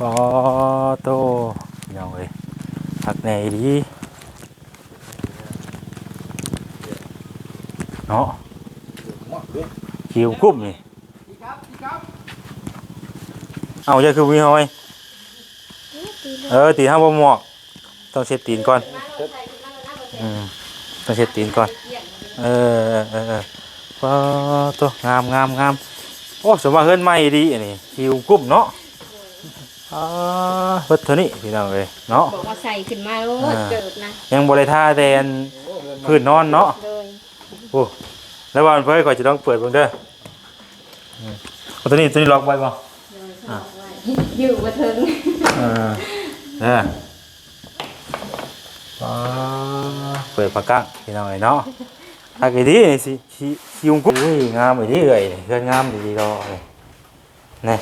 ปอโตพี่น้องเอ้ยผักไหนดีเนาะคิวกุ้มนี่เอาจะคือวิหอยเออตีห้าบ่หมอกต้องเช็ดตีนก่อนอืมต้องเช็ดตีนก่อน เออเออเออเออปอตัวงามงามงามโอ้สมว่าเฮือนใหม่ดีอันนี้คิวกุ้มเนาะ อ่าเบิดเท่านี้พี่น้องเอ้ยเนาะ บอกว่าใส่ขึ้นมาโลดอ่า เกิบนะยังบริท่าแต่อันพื้นนอนเนาะ เลยโอ้แล้ววันเพื่อก่อนจะต้องเปิดเบิ่งเด้ออืมเอาตัวนี้ตัวนี้ล็อกไว้บ่อยู่มาถึงเออเด้ออ่าเปิดผักกั้งพี่น้องเอ้ยเนาะถ้าเกิดดีนี่สิสิสิยุงกุ้งอุ้ยงามอีดีเลยเพื่อนงามดีๆดอกเลยนี่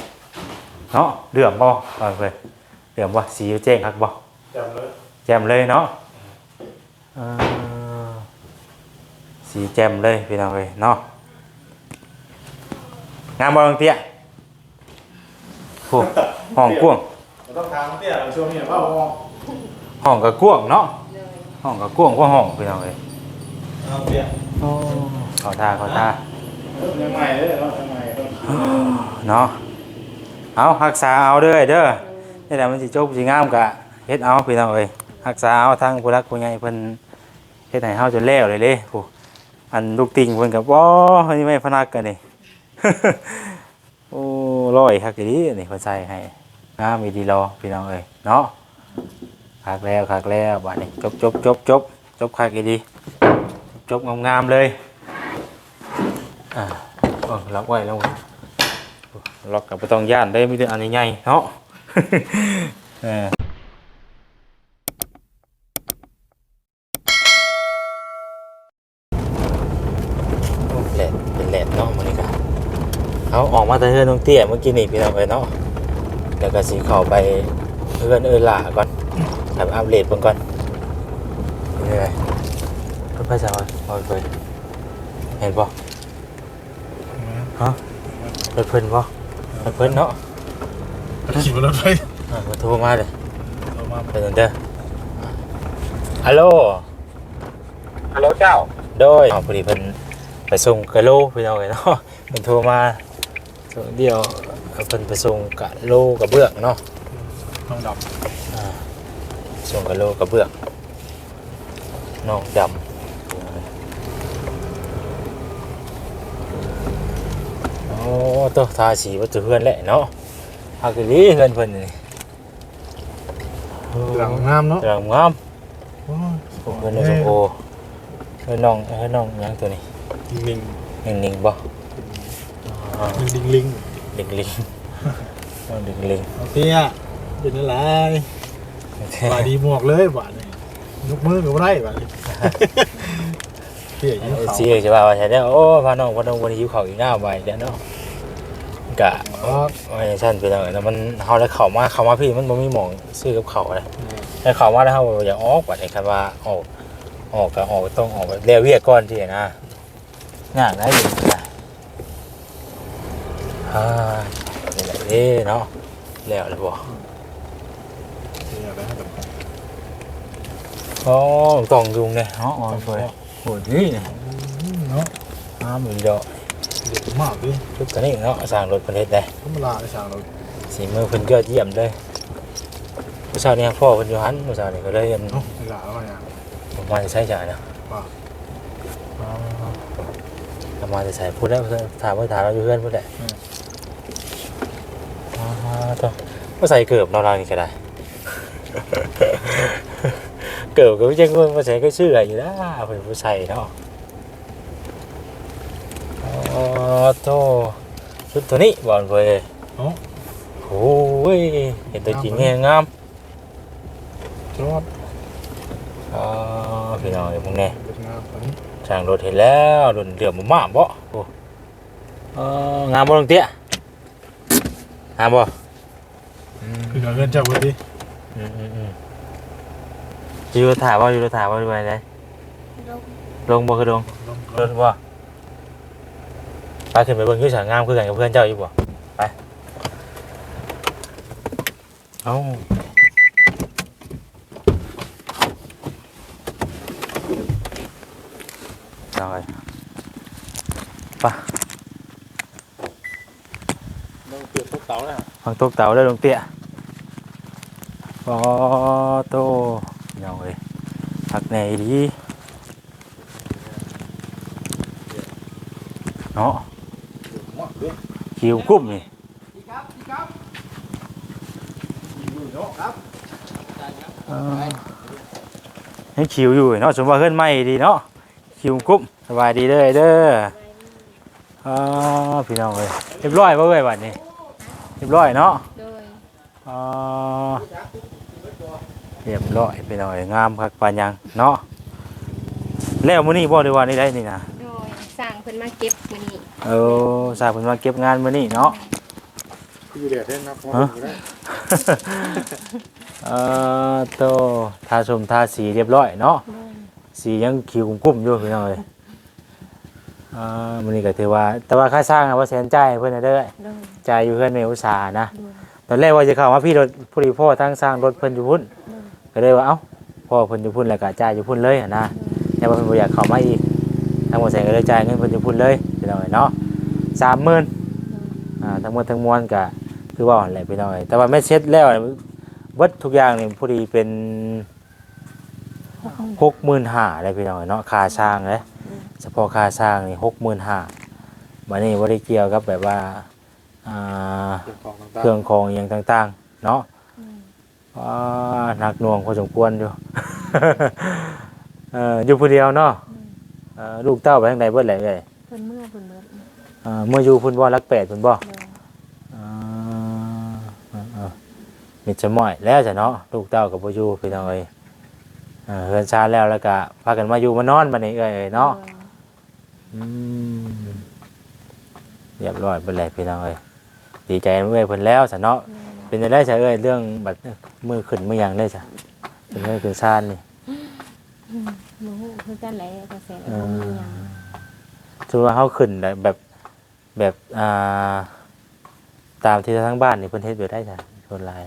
เนาะเหลื่อมบ่ก่อนเพิ่นเหลื่อมบ่สีแจ้งคักบ่จำเลยแจ่มเลยเนาะเออสีแจ่มเลยพี่น้องเอ้ยเนาะงามบ่ลงเตี้ยโอ้ห้องกว้างเราต้องทางเตี้ยช่วงนี้ว่าห้องห้องก็กว้างเนาะห้องก็กว้างกว่าห้องพี่น้องเอ้ยทางเตี้ยโอ้เข้าตาเข้าตาเริ่มยังใหม่เลยเนาะยังใหม่ต้องเนาะ เอารักษาเอาเด้อเด้อนี่แหละมันสิจบสิงามกะเฮ็ดเอาพี่น้องเอ้ยรักษาเอาทั้งผู้รักผู้ใหญ่เพิ่นเฮ็ดให้เฮาจนแล้วเลยเด้ผู้อันลูกติ่งเพิ่นก็บ่เฮ้ยไม่พนักกันนี่โอ้ร้อยคักอีดีนี่เพิ่นใส่ให้งามอีดีรอพี่น้องเอ้ยเนาะคักแล้วคักแล้วบัดนี้จบจบจบจบจบคักอีดีจบงามๆเลยอ่าเออล็อกไว้แล้ว ล็อกกับไม่ต้องย่านได้ไม่ได้อันใหญ่ๆเนาะเออแหลดเป็นแหลดเนาะมันนี่กันเขาออกมาแต่เฮือนน้องเตี้ยเมื่อกี้นี่พี่น้องไปเนาะแล้วก็สีเข้าไปเฮือนเออหล่าก่อนทำอัปเดตเบิ่งก่อนนี่ไงเพิ่นไปสาวไปไปเห็นบ่ฮะไปเพิ่อนบ่ ไปเพิ่นเนาะขี่รถไฟอะมาโทรมาเลยเรามาเป็นเด้อฮัลโหลฮัลโหลเจ้า โดยอ๋อพอดีเพิ่นไปส่งกะโลพี่น้องเอ้ยเนาะเพิ่นโทรมาส่งเดียวเพิ่นไปส่งกะโลกระเบื้องเนาะต้องดับส่งกะโลกระเบื้องน้องดำโอ้ตัวทาสีวัตถุเพื่อนแหละเนาะฮากลีเพื่อนเพิ่อนนี่หลังงามเนาะหลังงามผมเป็นน้องโอเฮ้ยน้องเฮ้ยน้องยังตัวนี้ลิงนิ่งๆบ่อ่ลิงลิงลิงลิงลิงลิงเอเตี้ยเป็นอะไรบาดีหมวกเลยบาดนี่ยกมือกับไรบาดนี่ เตี้ยยิ้มเอเขาซีจะว่าว่าใช่เด้อโอ้พาน้องพาน้องวันนี้อยู่เขาอีกหน้าไปเด้อเนาะกะอ๋อไม่ใช่ไปแล้วนะมันเฮาแล้วเข้ามาเข้ามาพี่มันบ่มีหม่องซื้อกับเขาเลยแล้วเข้ามาแล้วเฮาอยากออกบัดนี้ครับว่าออกออกก็ออกต้องออกแบบเรียกเวียกก่อนที่นะยากนะอยู่นะอ่านี่แหละเด้เนาะแล้วแล้วบ่เตี้ยแล้วแบบอ๋อกล่องยุงเนี่ยอ๋ออ๋อสวย โหดีเนี่ยเนาะอ้ามอีกดอกเด็กมากดิชุดตัวนี้เนาะสร้างรถประเทศได้ธรรมดาไอ้ช่างเราสีมือเพิ่นยอดเยี่ยมเลยผู้ชายเนี่ยพ่อเพิ่นอยู่หันผู้ชายนี่ก็เลยเรียนเนาะเวลาอะไรอะผมมาจะใช้จ่ายนะว่าอ๋อทำมาจะใส่พูดได้ถามว่าถามเราอยู่เพื่อนพูดได้อ๋อต้องก็ใส่เกือบเราเรานี่ก็ได้ เกือบก็ไม่ใช่คนมาใส่ก็ชื่ออะไรอยู่นะเป็นผู้ชายเนาะอ๋อโตชุดตัวนี้บอลเว้ยเนาะโอ้ยเห็นตัวจริงเนี่ยงามจอดอ๋อพี่น้องเดี๋ยวมึงเนี่ยเด็กงามตอนนี้ช่างรถเห็นแล้วรถเดือดมาบ่โอ้เอองามบ่ลงเตี้ยงามบ่คือเงินจากวันที่อืมอืม อืมอยู่รถถ่ายบ่อยู่รถถ่ายบ่ด้วยไหนลงบ่คือลงลงรถบ่ไปขึ้นไปเบิ่งอยู่ฉางงามคือกันกับเพื่อนเจ้าอยู่บ่ไปเอ้าเอาไปไปต้องเปลี่ย นพวกเตาแล้วฟังตกเต่าได้ลงเตี้ยปอโตเงาเลยผักไหนดีเนาะหมดด้วยคิวกุ้มนี่ครับครับอยู่เนาะครับยังคิวอยู่เนาะสมว่าเฮือนใหม่ดีเนาะคิวกุ้มสบายดีเด้อเด้ออ่าพี่น้องเลยเรียบร้อยป่ะเว้ยบัดนี้เรียบร้อยเนาะโดยอ่า เรียบร้อยพี่น้องเอ้ยงามคักปานยังเนาะแล้วมื้อนี้บ่ได้ว่านี่ได้นี่นะโดยสั่งเพิ่นมาเก็บมื้อนี้เออทราบเพิ่นมาเก็บงานมื้อนี้เนาะอยู่เดี๋ยวเท่นครับฮะเอ่อโตทาชมทาสีเรียบร้อยเนาะโดยสียังคิวกุ้มๆอยู่พี่น้องเอ้ยอ่ามื้อนี้ก็ถือว่า แต่ว่าค่าสร้างน่ะว่าแสนจ่ายให้เพิ่นน่ะเด้อโดยจ่ายอยู่เฮือนแม่อุตสาหนะโดยตอนแรกว่าจะเข้ามาพี่รถผู้ดีพ่อทั้งสร้างรถเพิ่นอยู่พุ่น ก็เลยว่าเอ้าพ่อเพิ่นอยู่พุ่นแล้วก็จ่ายอยู่พุ่นเลยอะนะแต่ว่าเพิ่นบ่อยากเข้ามาอีกทางบ่แสนก็เลยจ่ายเงินเพิ่นอยู่พุ่นเลยพี่น้องเอ้ยเนาะ30,000อ่าทั้งหมดทั้งมวลก็คือว่าหั่นแหละพี่น้องเอ้ยแต่ว่าแม่เช็ดแล้วเนี่ยเบิดทุกอย่างนี่พอดีเป็น65,000เลยพี่น้องเอ้ยเนาะค่าสร้างเลยเฉพาะค่าสร้างนี่65,000บัดนี้บ่ได้เกี่ยวกับแบบว่าอ่าเครื่องของต่างเครื่องของอหย่างต่างๆ เนาะอ่า หนักหน่วงพอสมควรอยู่ เอ่ออยู่ผู้เดียวเนาะเอ่อลูกเต้าไปทางใดเบิดแหละเอ้ยเพิ่นเมื่อเพิ่นเบิดเอ่อเมื่ออยู่พุ่นบ่รักแปดพุ่นบ่โดยอ่าเออๆมิดจะม้อยแล้วจ้ะเนาะลูกเต้ากับบ่อยู่พี่น้องเอ้ยเอ่อเฮือนชาแล้วแล้วก็พากันมาอยู่มานอนบัดนี้เอ้ยเนาะอืมเรียบร้อยเบิดแล้วพี่น้องเอ้ยดีใจนำเอ้ยเพิ่นแล้วจ้ะเนาะ เป็นจะได้ใช่เอ้ยเรื่องบัตรมือขึ้นมือหยังได้จ้ะเป็นเรื่องขึ้นซ่านนี่อืมบ่ฮู้คือกันแหละก็แสนเอบ่มีอหยังถือว่าเขาขึ้นได้แบบแบบอ่าตามที่ทั้งบ้านนี่เพิ่นเฮ็ดไว้ได้จ้ะส่วนหลาย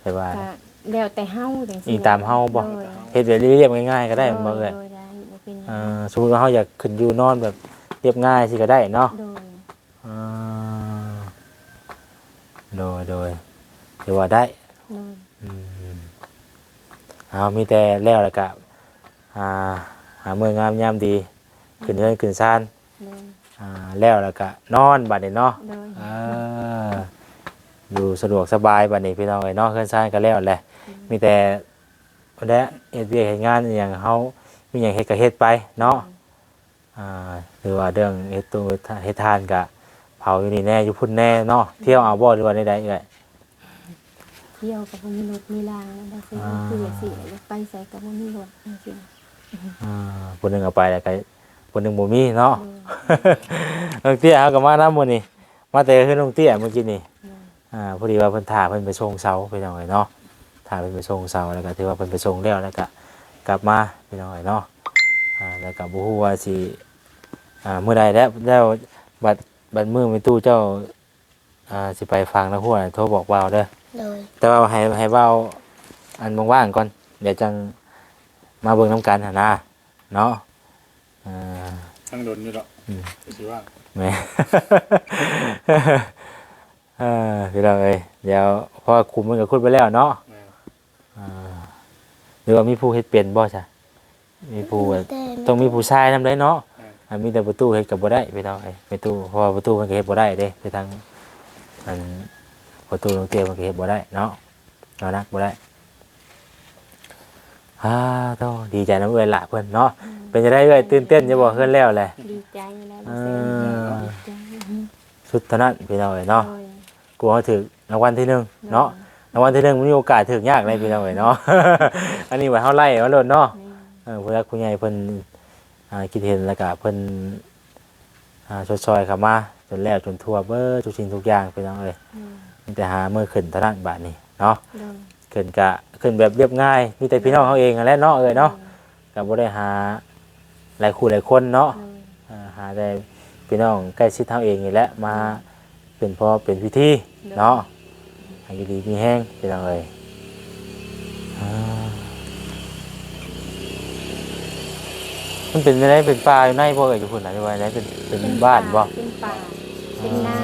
แต่ว่าก็แล้วแต่เฮาจังซี่อีตามเฮาบ่โดยเฮ็ดแบบเรียบๆง่ายๆก็ได้บ่เอ้ยโดยได้บ่เป็นหยังอ่าสมมุติว่าเฮาอยากขึ้นอยู่นอนแบบเรียบง่ายสิก็ได้เนาะโดยอ่าโดยโดย ถือว่าได้โดยอืมเอามีแต่แล้วแล้วก็อ่าหาเมืองงามยามดี ขึ้นเรือนขึ้นซานโดยอ่าแล้วแล้วก็นอนบัดนี้เนาะโดยอ่าอยู่สะดวกสบายบัดนี้พี่น้องเอ้ยเนาะขึ้นซานก็แล้วแหละมีแต่วันนี้เฮ็ดเวียกเฮ็ดงานอหย่างเฮามีหยังเฮ็ดก็เฮ็ดไปเนาะอ่าหรือว่าเรื่องเฮ็ดตู้เฮ็ดทานก็เผาอยู่นี่แน่อยู่พุ่นแน่เนาะเที่ยวเอาบ่หรือว่าใดๆเอ้ยเที่ยวกับบ่มีรถมีรางแล้วได้ซื้ออ่าคือจังซี่อยากไปไสก็บ่มีรถจังซี่อ่าคนหนึงเอาไปแล้วก็คนหนึงบ่มีเนาะโดยน้องเตี้ยเขาก็มาน้ำมื้อนี้มาแต่คือน้องเตี้ยเมื่อกี้นี่โดยอ่าพอดีว่าเพิ่นถ่าเพิ่นไปส่งเสาไปหน่อยเนาะถ่าเพิ่นไปส่งเสาแล้วก็ถือว่าเพิ่นไปส่งแล้วแล้วก็กลับมาไปหน่อยเนาะอ่าแล้วก็บ่ฮู้ว่าสิอ่ามื้อใดแล้วแล้วบัดบัดมื้อมีตู้เจ้าอ่าสิไปฟังนะฮู้น่ะโทรบอกว่าวเด้อ โดย แต่ว่าให้ให้ว่าวอันว่างๆก่อน เดี๋ยวจังมาเบิ่งนํกันหั่นนะเนาะอ่าทั้งโดนนี่หรอกอืมสิว่าแหม่ เออพี่เราเอ้ยเดี๋ยวพอคุมมันก็คุดไปแล้วเนาะแม่อ่าหรือว่ามีผู้เฮ็ดเป็นบ่ใช่มีผู้ต้องมีผู้ชายนำได้เนาะอ่ามีแต่ประตูเฮ็ดกับบ่ได้พี่น้องเอ้ยประตูเพราะว่าประตูมันก็เฮ็ดบ่ได้เด้ไปทางอัน ประตูโรงเรียนมันก็เฮ็ดบ่ได้เนาะเรานักบ่ได้อ่าต้องดีใจน้ำเอ้ยละเพิ่นเนาะเป็นจะได้เอ้ยตื่นเต้นจะบ่เฮือนแล้วแหละดีใจแล้วเอบ่อเซ็นดีใจสุดเท่านั้นพี่น้องเอ้ยเนาะโดยกลัวถึกรางวัลที่หนึ่งเนาะรางวัลที่หนึ่งมันมีโอกาสถึกยากเลยพี่น้องเอ้ยเนาะอันนี้ไว้เฮาไล่ว่าโลดเนาะนี่เออผู้รักผู้ใหญ่เพิ่นอ่าคิดเห็นแล้วก็เพิ่นอ่าชดซอยเข้ามาจนแล้วจนทั่วเบิดทุกสิ่งทุกอย่างพี่น้องเอ้ยอืมมี แต่หามือขึ้นเท่านั้นบาดนี้เนาะโดยขึ้นกะขึ้นแบบเรียบง่ายมีแต่พี่น้องเขาเองนั่นแหละเนาะเอ้ยเนาะก็บ่ได้หาหลายคู่หลายคนเนาะโดยอ่าหาแต่พี่น้องใกล้ชิดเท่าเองนี่แหละมาเป็นพอเป็นพิธีเนาะให้ดีมีแห้งพี่น้องเอ้ยอ่ามันเป็นอะไรเป็นปลาอยู่ในบ่เอ่ยทุกคนนะหรือว่าอะไรเป็นเป็นบ้านบ่เป็นป่าเป็นนา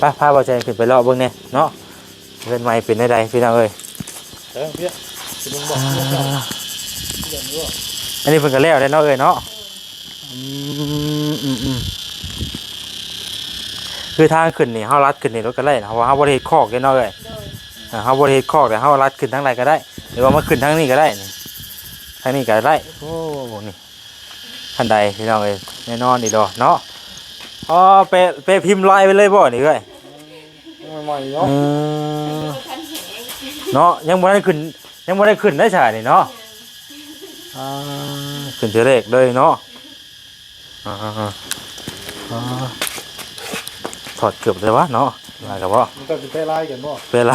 พาพาบ่ใจขึ้นไปเลาะเบิ่งเนี่ยเนาะเงินใหม่เป็นได้ใดพี่น้องเอ้ยเออเพี่ยจะมึงบอกเรื่องเจ้าเรื่องนี้ว่าอันนี้เพิ่นก็แล้วได้เนาะเอ้ยเนาะอืมอืมอืมคือทางขึ้นนี่เฮาลัดขึ้นนี่รถก็ได้นะเพราะว่าเฮาบ่ได้เฮ็ดคอกเด้เนาะเอ้ยโดยอ่าเฮาบ่ได้เฮ็ดคอกแต่เฮาลัดขึ้นทางไหนก็ได้ หรือว่ามาขึ้นทางนี้ก็ได้นี่ทางนี้ก็ได้โอ้นี่ทันใดพี่น้องเอ้ยแน่นอนอีดอกเนาะ อ๋อเปะเปะพิมพ์ลายไปเลยบ่นี่เอ้ยใหม่ๆเนาะเออเนาะยังบ่ได้ขึ้น ยังบ่ได้ขึ้นได้ฉานี่เนาะอ่าขึ้นเทอเลขเลยเนาะอ่าอ่าถอดเกือบเลยวะเนาะมากับว่ามันก็จะไปไล่กันเนาะเป็นไร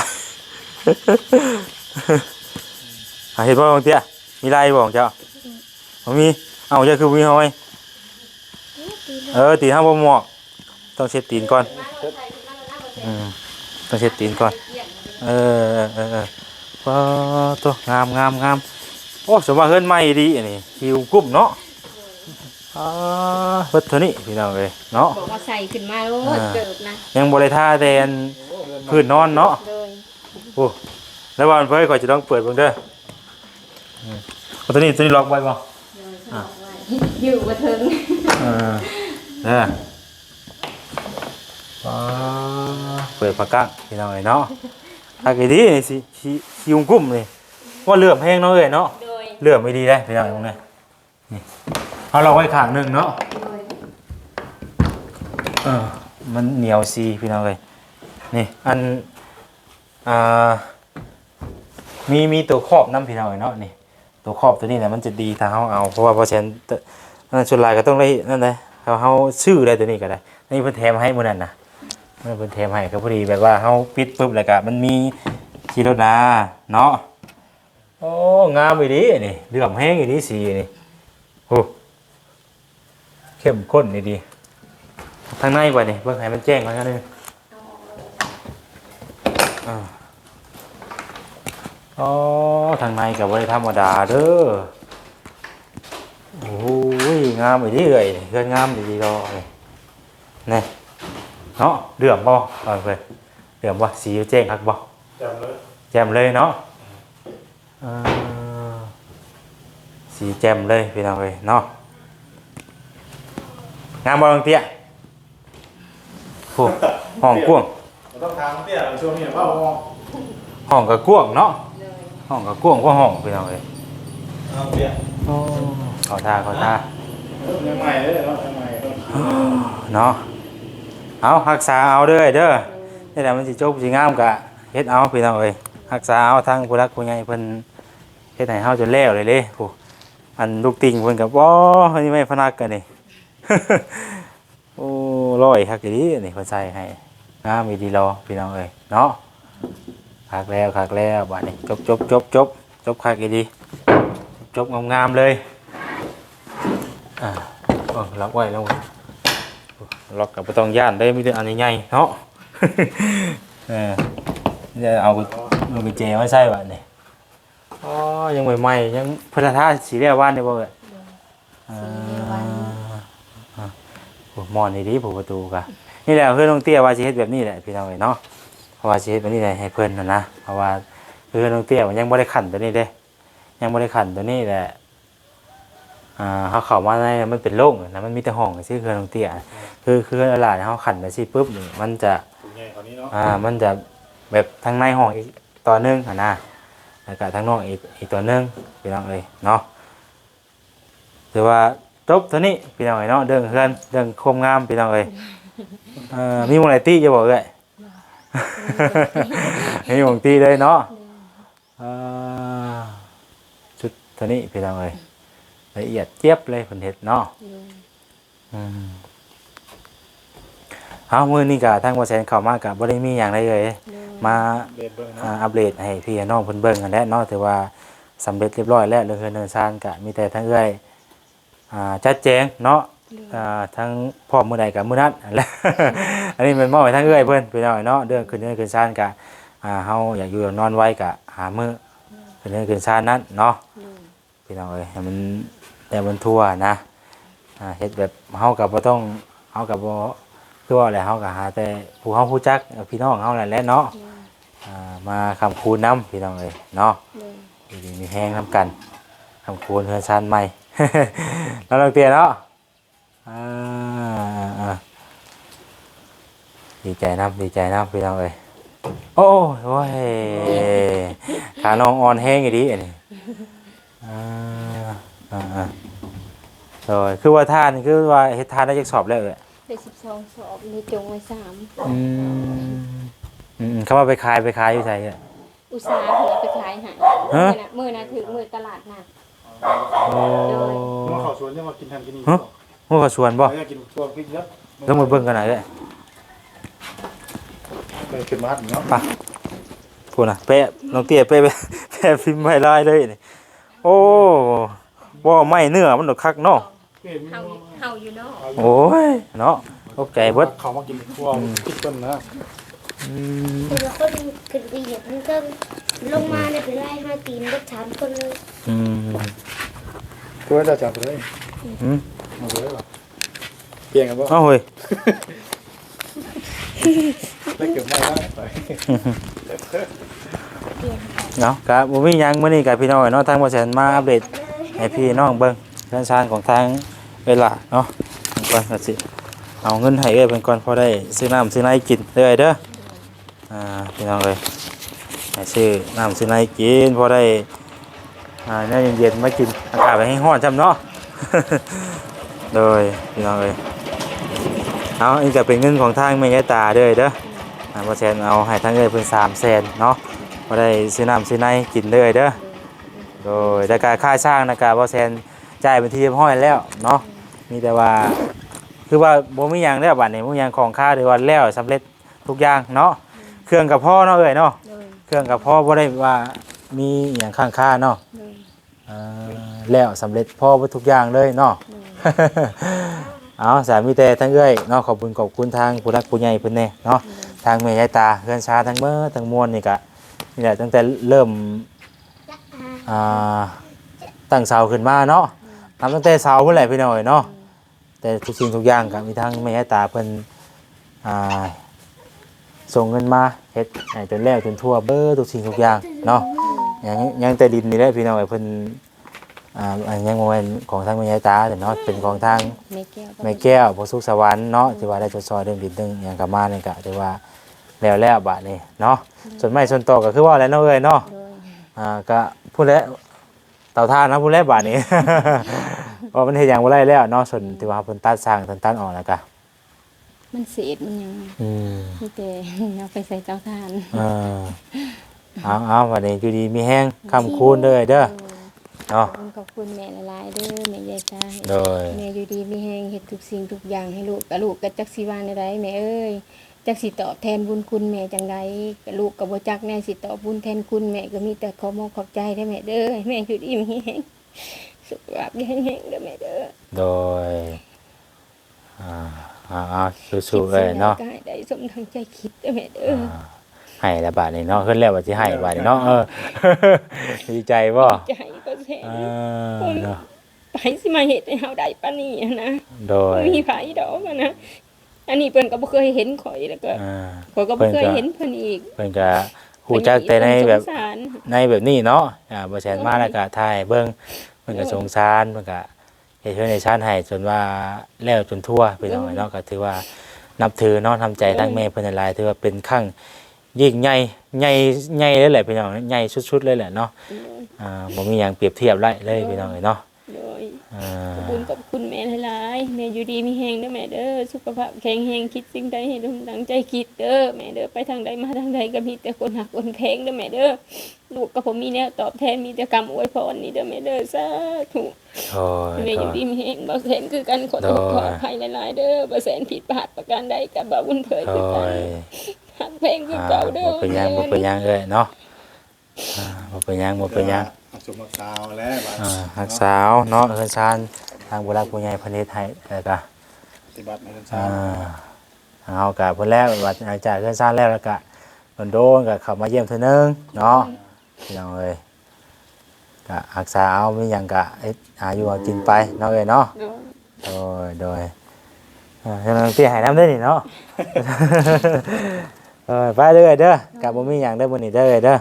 อะเห็นบ่บางเตี้ยมีลายบ่ของเจ้าบ่มี เอาเจ้าคือมีหอย เออตีนห้าบ่หมอกต้องเช็ดตีนก่อนอืมต้องเช็ดตีนก่อน เออเออเออว้าตัวงามงามงามโอ้สมว่าเฮือนใหม่ดีอันนี้หิวกุ้มเนาะอ่าเบิดเท่านี้พี่น้องเอ้ยเนาะบอกว่าใส่ขึ้นมาโลดเกิบนะยังบ่ได้ท่าแต่อันพื้นนอนเนาะโอ้แล้ววันเพื่อก่อนจะต้องเปิดเบิ่งเด้ออืมเอาตัวนี้ตัวนี้ล็อกไว้บ่อยู่บ่ถึง เด้อว้าเปิดปากกังพี่น้องเอ้ยเนาะถ้ากี่ดีนี่สิสิสิยุงกุ้มนี่ว่าเหลื่อมแห้งเนาะเอ้ยเนาะโดยเหลื่อมไม่ดีได้พี่น้องเอ้ยตรงนี้นี่เอาเราไว้ข้างหนึงเนาะ โดยเออมันเหนียวซีพี่น้องเลยนี่อันอ่ามีมีตัวครอบน้ำพี่น้องเลยเนาะนี่ตัวครอบตัวนี้แหละมันจะดีถ้าเขาเอาเพราะว่าเพราะฉะนั้นตนั่นชนลายก็ต้องได้นั่นเลย เขาเขาชื่อได้ตัวนี้ก็ได้นี่เพิ่นแถมให้มื้อนั้นนะเพิ่นแถมให้ก็พอดีแบบว่าเขาปิดปุ๊บแล้วก็มันมีชีรถนาเนาะโอ้งามอีดีนี่เหลื่อมแห้งอีดีสีนี่โอ้เข้มข้นอีดีทางในบ่นี่เบิ่งให้มันแจ้งก่อนกันนึงอ่าอ๋อทางในก็บ่ได้ธรรมดาเด้อ งามอีดีเอ้ยเฮือนงามดีๆดอกนี่นี่เนาะเหลือมบ่เอาไปเหลือมบ่สีแจ้งคักบ่จำเลยแจ่มเลยเนาะสีแจ่มเลยพี่น้องเอ้ยเนาะงามบ่ลงเตี้ยโอ้ห้องกว้างต้องทางเตี้ยช่วงนี้ว่าห้องห้องก็กว้างเนาะห้องก็กว้างกว่าห้องพี่น้องเอ้ยเอาเตี้ยขอท่าขอท่า ยังใหม่เลยเนาะยังใหม่เนาะเนาะเอารักษาเอาเด้อเด้อนี่แหละมันสิจบสิงามกะเฮ็ดเอาพี่น้องเอ้ยรักษาเอาทั้งผู้รักผู้ใหญ่เพิ่นเฮ็ดให้เฮาจนแล้วเลยเด้ผู้อันลูกติ่งเพิ่นก็บ่เฮ้ยไม่พนักกันนี่โอ้ร้อยคักอีหลีนี่เพิ่นใส่ให้งามอีดีรอพี่น้องเอ้ยเนาะคักแล้วคักแล้วบัดนี้จบจบจบจบจบคักอีดีจบงามๆเลย อ่าเออล็อกไว้แล้วล็อกกับบ่ต้องย่านได้มีแต่อันใหญ่ๆเนาะเออจะเอาเอากุญแจไว้ใส่บัดนี่อ๋อยังใหม่ๆยังเพิ่นท่าสีแดงว่านได้บ่เอ่ยอ่าอ่าโอ้หมอนนี่ดีผูกประตูกะนี่แหละเพื่อนน้องเตี้ยว่าสิเฮ็ดแบบนี้แหละพี่น้องเอ้ยเนาะเพราะว่าสิเฮ็ดแบบนี้แหละให้เพิ่นน่ะนะเพราะว่าเพื่อนน้องเตี้ยมันยังบ่ได้ขันตัวนี้เด้ยังบ่ได้ขันตัวนี้แหละ อ่าเขาเข้ามาในมันเป็นโล่งนะมันมีแต่ห้องชื่อเครื่องดนตรีอะคือคืออะไรนะเขาขันไปสิปุ๊บนี่มันจะถูกใหญ่กว่านี้เนาะอ่ามันจะแบบทางในห้องอีกตัวหนึงอะนะแล้วก็ทางนอกอีกอีกตัวหนึงพี่น้องเอ้ยเนาะถือว่าจบตัวนี้พี่น้องเอ้ยเนาะเรื่องเพื่อนเรื่องโคมงามพี่น้องเอ้ยเอ่อมีหมองไหนตี้จะบอกเลยมีหมองตี้เลยเนาะอ่าชุดตัวนี้พี่น้องเอ้ย ละเอียดเจี๊ยบเลยผลเห็ดเนาะโดยอืมเอามือนี่กะทางบริษัทเข้ามากับ่ได้มีอย่างไรเลยโดยมาเด็ดเบิ่งอ่าเนาะอัปเดตให้พี่น้องเพิ่นเบิ่งกันแหล้วเนาะถือว่าสำเร็จเรียบร้อยแล้วเรื่องเฮือนเนินซานกะมีแต่ทั้งเอ้อยอ่าจัดแจงเนาะอ่าทั้งพร้อมมื้อใดกับมื้อนั้นนั่นแหละอันนี้มันมอบให้ทั้งเอ้อยเพิ่นพี่น้องเนาะเรื่องขึ้นเนื้อขึ้นซานกะอ่าเฮาอยากอยู่อยากนอนไว้กะหามื้อขึ้นเนื้อขึ้นซานนั้นเนาะโดยพี่น้องเอ้ยให้มัน แต่มันทั่วนะอ่าเฮ็ดแบบเฮากับบ่ต้องเฮากับบ่คือว่าอะไรเฮาก็หาแต่ผู้เฮาผู้จักพี่น้องเฮานั่นแหละเนาะโดยอ่ามาคำคูณน้ำพี่น้องเอ้ยเนาะโดยอยู่ดีมีแห้งน้ำกันคำคูณเฮือนชานใหม่แล้วเราเตียเนาะอ่าอ่าดีใจน้ำดีใจน้ำพี่น้องเอ้ยโอ้ยโอ้ยขาน้องอ่อนแห้งอีดีอันนี้ อ่าอ่าอ่าโดยคือว่าทานคือว่าเฮ็ดทานได้จักสอบแล้วเอ้ยได้สิบสองสอบในจงไว้สามอืมอืมเขาว่าไปขายไปขายอยู่ไสอะอุตสาห์เหลือไปขายใหายฮะมือนะถือมือตลาดน่ะโอ้มาเข้าสวนจะมากินทานกินนี่ฮะหัวกระชวนบ่เออกินชวนกินเยอะต้องมาเบิ่งกันหน่อยเด้อไปขึ้นมาหัดเนาะไปพูดนะเป๊ะน้องเตี้ยเป๊ะแป๊ะพิมพ์ไม่ได้เลยนี่โอ้ บ่ไม่เนื้อมันดอกคักเนาะเฮาเฮาอยู่เนาะโอ้ยเนาะตกใจเบิดเขามากินพวกกินต้นนะอืมคือละคนขึ้นไปเหยียบมันก็ลงมาเนี่ยไปไล่ห้าตีนก็สามคนเลยอืมตัวจะจับเลยอืมมาเลยหรอเปลี่ยนกันบ่เอาเฮ้ยได้เก็บไม่ได้ไปเนาะครับบ่มีหยังมื้อนี้กับพี่น้องเนาะทางบ่แสนมาอัปเดต ให้พี่น้องเบิ่งเรื่องชานของทางเวลาเนาะก่อนสิเอาเงินให้เอ้ยเพิ่นก่อนพอได้ซื้อน้ำซื้อน้ำกินเด้อเด้ออ่าพี่น้องเอ้ยให้ซื้อน้ำซื้อน้ำกินพอได้อ่าเนี่ยเย็นๆมากินอากาศไปให้ห้อนจำเนาะโดยพี่น้องเอ้ยเอาอันนี้ก็เป็นเงินของทางแม่ยายตาเด้อเด้ออ่าบ่แซนเอาให้ทางเอ้ยเพิ่น3แสนเนาะบ่ได้ซื้อน้ำซื้อในกินเด้อเด้อ โดยแต่การค่าสร้างนะกะบ่แซนจ่ายเป็นที่เรียบร้อยแล้วเนาะมีแต่ว่าคือว่าบ่มีหยังแล้วบัดนี้บ่มีหยังของค่าหรือว่าแล้วสำเร็จทุกอย่างเนาะเครื่องกับพ่อเนาะเอ้ยเนาะโดยเครื่องกับพ่อบ่ได้ว่ามีหยังข้างค่าเนาะโดยอ่าแล้วสำเร็จพ่อไปทุกอย่างเลยเนาะเอาสามีแต่ทั้งเอ้ยเนาะขอบคุณขอบคุณทางผู้รักผู้ใหญ่เพิ่นแน่เนาะทางแม่ยายตาเพื่อนชาทั้งเมื่อทั้งมวลนี่กะนี่แหละตั้งแต่เริ่ม อ่าตั้งเสาขึ้นมาเนาะทำตั้งแต่เสาเพิ่นแหละพี่น้อยเนาะแต่ทุกสิ่งทุกอย่างก็มีทางแม่ยายตาเพิ่นอ่าส่งเงินมาเฮ็ดให้จนแล้วจนทั่วเบ้อทุกสิ่งทุกอย่างเนาะยังยังแต่ดินนี่แหละพี่น้อยเพิ่นอ่าอันยังบ่แม่นของทางแม่ยายตาแต่เนาะเป็นของทางไม่แก้วแม่แก้วพระสุขสวรรค์เนาะที่ว่าได้จดซอยเรื่องดินเรื่องอย่างกับมานี่ก็ถือว่าแล้วแล้วบาดนี้เนาะส่วนไม่ส่วนต่อก็คือว่าแล้วเนาะเอ้ยเนาะโดย อ่าก็พูดแล้วเต่าท่านนะพูดแล้วบาดนี้ เพราะมันเฮ็ดหยังบ่ได้แล้วเนาะส่วนที่ว่าเพิ่นตัดสร้างเพิ่นตัดออกแล้วก็มันเศษมันยังอืมมีแต่เอาไปใส่เตาถ่านเออเอาเอาวันนี้อยู่ดีมีแห้งคำคูณเด้อเด้อเนาะ ขอบคุณแม่ละลายๆเด้อแม่ยายตาโดย แม่อยู่ดีมีแฮงเฮ็ดทุกสิ่งทุกอย่างให้ลูกกับลูกกับจักสิว่าในใดแม่เอ้ย จักสิตอบแทนบุญคุณแม่จังใดกับลูกกับบ่จักแน่สิตอบบุญแทนคุณแม่ก็มีแต่ขอมอบขอบใจได้อแม่เด้อให้แม่อยู่ดีมีแฮงสุขภาพแข็งแรงเด้อแม่เด้อโดยอ่าเอาเอาสู้ๆเลยเนาะคิดสิ่งใดก็ให้ได้สมดังใจคิดเด้อแม่เด้อให้ละบาทนี่เนาะขึ้นแล้วว่าสิให้บาทนี่เนาะเออดีใจบ่ใจก็แสนเออเนาะไปสิมาเฮ็ดให้เฮาได้ปานนี้อะนะโดยบ่มีไผดอกอะนะ อันนี้เพิ่นก็บ่เคยเห็นข่อยแล้วก็อ่า ข่อยก็บ่เคยเห็นเพิ่นอีกเพิ่นก็ฮู้จักแต่ในแบบสงสาร ในแบบนี้เนาะ อ่าบ่แซนมาแล้วก็ถ่ายเบิ่งเพิ่นก็สงสารเพิ่นก็เฮ็ดเพื่อในชาติให้จนว่าแล้วจนทั่วไปหน่อยเนาะก็ถือว่านับถือเนาะทำใจทั้งแม่เพิ่นหลายๆถือว่าเป็นครั้งยิ่งใหญ่ใหญ่ใหญ่เลยแหละพี่น้องใหญ่สุดๆเลยแหละเนาะ อ่าบ่มีหยังเปรียบเทียบได้เลยพี่น้องเอ้ยเนาะโดยอ่า ขอบคุณขอบคุณแม่หลายๆแม่อยู่ดีมีแหงเด้อแม่เด้อสุขภาพแข็งแรงคิดสิ่งใดให้ดังดังใจคิดเด้อแม่เด้อไปทางใดมาทางใดก็มีแต่คนหักคนแพงเด้อแม่เด้อลูกกับผมมีแนวตอบแทนมีแต่คำอวยพรนี่เด้อแม่เด้อสาธุโอ้ยแม่อยู่ดีมีแหงบ่แสนคือกันขอโทษขออภัยหลายๆเด้อบ่แสนผิดพลาดประการใดกับบ่วุ่นเผยโอ้คือกันยหักแพงคืออ่าเก่าเด้อบ่เป็นหยังบ่เป็นหยังเอ้ยเนาะอ่าบ่เป็นหยังบ่เป็นหยัง สมสาวแล้วอ่ารักสาวเนาะเฮือนชานทางบุรักผู้ใหญ่เพนเฮ็ดให้แล้วก็ปฏิบัติในอ่าชาทเอากะเพิ่นแล้วว่าหลังจากเฮือนซ่านแล้วแล้วก็โดนๆก็เข้ามาเยี่ยมเทื่อนึงเนาะพี่น้องเอ้ยก็รักษาเอามีหยังก็เฮ็ดหาอยู่หากินไปเนาะเอ้ยเนาะ โดยโดยโดยเออให้มันเปียหายน้ำได้นี่เนาะ เออไปเด้อเด้อกับบ่มีหยังเด้อมื้อนี้เด้อเด้อโดย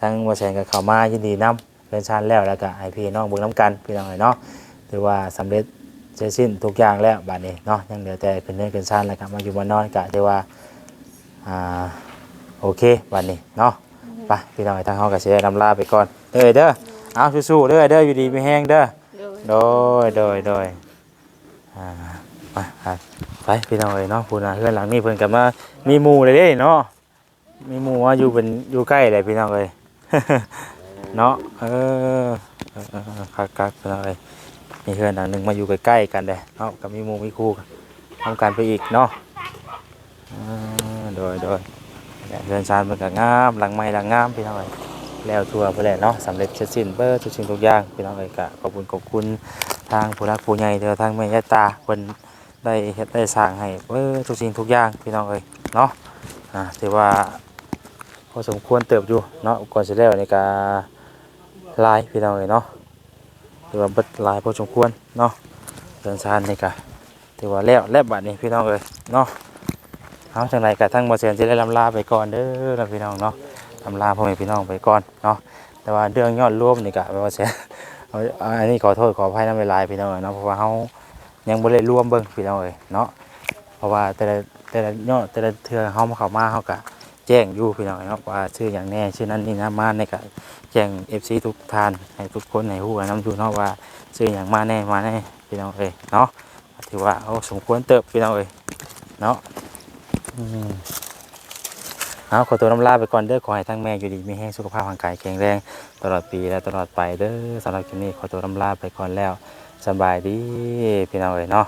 ทางบ่แสนก็เข้ามายินดีนํ เป็นชานแล้วแล้วก็ให้พี่น้องเบิ่งนํกันพี่น้องเอ้ยเนาะถือว่าสำเร็จเสร็จสิ้นทุกอย่างแล้วบัดนี้เนาะยังเหลือแต่ขึ้นเนินขึ้นชานแล้วก็มาอยู่มานอนก็ถือว่าอ่าโอเคบัดนี้เนาะไปพี่น้องเอ้ยทางเฮาก็สิได้ำลาไปก่อนเด้อเด้อเอาสู้ๆเด้อเด้ออยู่ดีมีแฮงเด้อโดยโดยโดยอ่าไปไปพี่น้องเอ้ยเนาะพูดนะเพื่อนหลังนี้เพิ่นกลับมามีหมู่เลยเด้เนาะมีหมู่ว่าอยู่เป็นอยู่ใกล้เลยพี่น้องเอ้ย เนาะเออคักคักพี่น้อยมีเพื่อนหลังหนึ่งมาอยู่ใกล้ๆกันเด้เนาะกับมีมูมีครูทำกันไปอีกเนาะโดยโดยเนี่ยเพื่อนชานมันก็งามหลังใหม่หลังงามพี่น้อยแล้วทัวร์ไปแล้วเนาะสำเร็จเสร็จสิ้นเบิดทุกสิ่งทุกอย่างพี่น้อยกะขอบคุณขอบคุณทางผู้รักผู้ใหญ่เด้อทางแม่ยายตาเพิ่นได้เฮ็ดได้สร้างให้เบิดทุกสิ่งทุกอย่างพี่น้องเอ้ยเนาะอ่าถือว่าพอสมควรเติบอยู่เนาะก่อนสิแล้วในการ ลายพี่น้องเอ้ยเนาะถือว่าเบิดลายพอสมควรเนาะเดินซานนี่กะถือว่าแล้วแล้วบัดนี้พี่น้องเอ้ยเนาะเอาจังไดกะทั้งบ่เซียนสิได้ลำลาไปก่อนเด้อนะพี่น้องเนาะทำลาพ่อแม่พี่น้องไปก่อนเนาะแต่ว่าเรื่องยอดรวมนี่ก็แปลว่าเสียเอาอันนี้ขอโทษขออภัยน้ำลายพี่น้องเอ้ยเนาะเพราะว่าเฮายังบ่ได้รวมเบิ่งพี่น้องเอ้ยเนาะเพราะว่าแต่ละแต่ละยอดแต่ละเทือเฮามาเข้ามาเฮาก็ แจ้งอยู่พี่น้องเอ้ยเนาะว่าชื่ออย่างแน่ชื่อนั้นนี่นะมาในก็แจ้ง FC ทุกท่านให้ทุกคนให้ฮู้นำอยู่เนาะว่าชื่ออย่างมาแน่มาแน่พี่น้องเอ้ยเนาะถือว่าเอาสมควรเติบพี่น้องเอ้ยเนาะอืมเอาขอตัวน้ำลาไปก่อนเด้อขอให้ทั้งแม่อยู่ดีมีแห้งสุขภาพร่างกายแข็งแรงตลอดปีและตลอดไปเด้อสำหรับคลิปนี้ขอตัวน้ำลาไปก่อนแล้วสบายดีพี่น้องเอ๋ยเนาะ